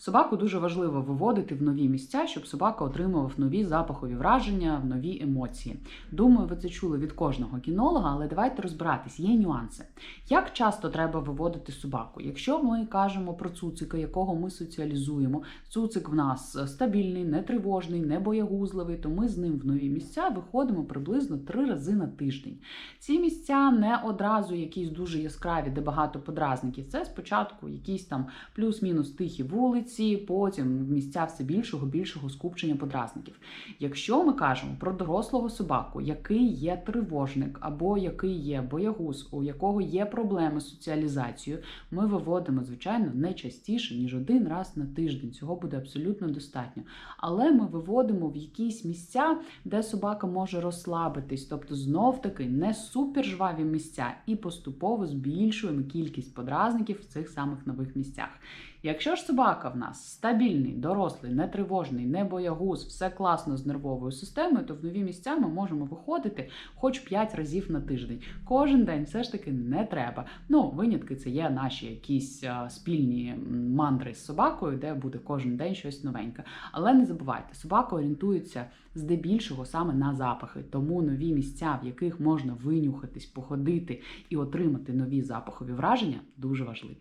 Собаку дуже важливо виводити в нові місця, щоб собака отримував нові запахові враження, нові емоції. Думаю, ви це чули від кожного кінолога, але давайте розбиратись, є нюанси. Як часто треба виводити собаку? Якщо ми кажемо про цуцика, якого ми соціалізуємо, цуцик в нас е, стабільний, не тривожний, не боягузливий, то ми з ним в нові місця виходимо приблизно три рази на тиждень. Ці місця не одразу якісь дуже яскраві, де багато подразників. Це спочатку якісь там плюс-мінус тихі вулиці, потім в місця все більшого, більшого скупчення подразників. Якщо ми кажемо про дорослого собаку, який є тривожник або який є боягуз, у якого є проблеми з соціалізацією, ми виводимо, звичайно, не частіше, ніж один раз на тиждень. Цього буде абсолютно достатньо. Але ми виводимо в якісь місця, де собака може розслабитись, тобто знов таки не супержваві місця, і поступово збільшуємо кількість подразників в цих самих нових місцях. Якщо ж собака в нас стабільний, дорослий, не тривожний, не боягуз, все класно з нервовою системою, то в нові місця ми можемо виходити хоч 5 разів на тиждень. Кожен день все ж таки не треба. Ну, винятки це є наші якісь спільні мандри з собакою, де буде кожен день щось новеньке. Але не забувайте, собака орієнтується здебільшого саме на запахи, тому нові місця, в яких можна винюхатись, походити і отримати нові запахові враження, дуже важливі.